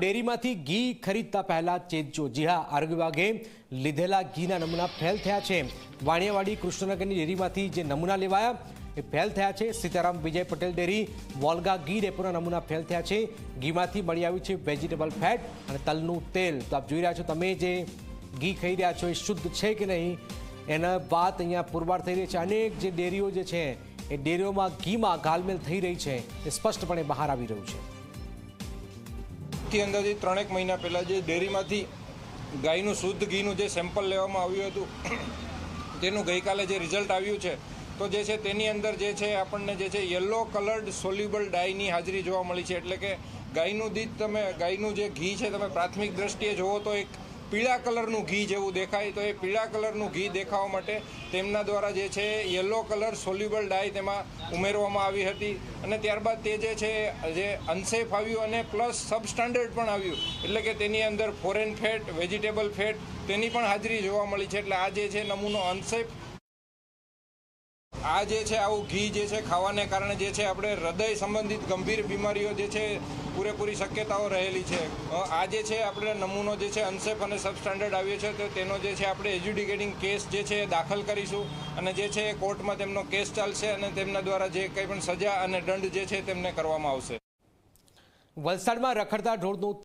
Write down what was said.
ડેરીમાંથી ઘી ખરીદતા પહેલા ચેતજો. જી હા આરોગ્ય વિભાગે લીધેલા ઘીના નમૂના ફેલ થયા છે. વાણિયાવાડી કૃષ્ણનગરની ડેરીમાંથી જે નમૂના લેવાયા એ ફેલ થયા છે. સીતારામ વિજય પટેલ ડેરી, વોલ્ગા ઘી ડેપોના નમૂના ફેલ થયા છે. ઘીમાંથી મળી આવ્યું છે વેજીટેબલ ફેટ અને તલનું તેલ. તો આપ જોઈ રહ્યા છો તમે જે ઘી ખાઈ રહ્યા છો એ શુદ્ધ છે કે નહીં? એના વાત અહીંયા પુરવાર થઈ રહી છે. અનેક જે ડેરીઓ જે છે, એ ડેરીઓમાં ઘીમાં ગાલમેલ થઈ રહી છે. એ સ્પષ્ટપણે બહાર આવી રહ્યું છે. થી અંદાજિત ત્રણેક મહિના પહેલાં જે ડેરીમાંથી ગાયનું, શુદ્ધ ઘીનું જે સેમ્પલ લેવામાં આવ્યું હતું, તેનું ગઈકાલે જે રિઝલ્ટ આવ્યું છે, તો જે છે તેની અંદર જે છે આપણને જે છે યલો કલર્ડ સોલ્યુબલ ડાયની હાજરી જોવા મળી છે. એટલે કે ગાયનું દીધ તમે, ગાયનું જે ઘી છે, તમે પ્રાથમિક દ્રષ્ટિએ જુઓ તો એક પીળા કલરનું ઘી જેવું દેખાય. તો એ પીળા કલરનું ઘી દેખાવા માટે તેમના દ્વારા જે છે યલો કલર સોલ્યુબલ ડાય તેમાં ઉમેરવામાં આવી હતી. અને ત્યારબાદ તે જે છે, જે અનસેફ આવ્યું અને પ્લસ સબસ્ટાન્ડર્ડ પણ આવ્યું. એટલે કે તેની અંદર ફોરેન ફેટ, વેજીટેબલ ફેટ તેની પણ હાજરી જોવા મળી છે. એટલે આ જે છે નમૂનો અનસેફ આ જે છે આવું ઘી જે છે ખાવાને કારણે જે છે આપણે હૃદય સંબંધિત ગંભીર બીમારીઓ જે છે પૂરેપૂરી શક્યતાઓ રહેલી છે આ જે છે આપણે નમૂનો જે છે અનસેફ અને સબસ્ટાન્ડર્ડ આવ્યો છે તો તેનો જે છે આપણે એજ્યુડિકેટિંગ કેસ જે છે દાખલ કરીશું અને જે છે કોર્ટમાં તેમનો કેસ ચાલશે અને તેમના દ્વારા જે કંઈ પણ સજા અને દંડ જે છે તેમને કરવામાં આવશે વલસાડમાં રખડતા ઢોરનું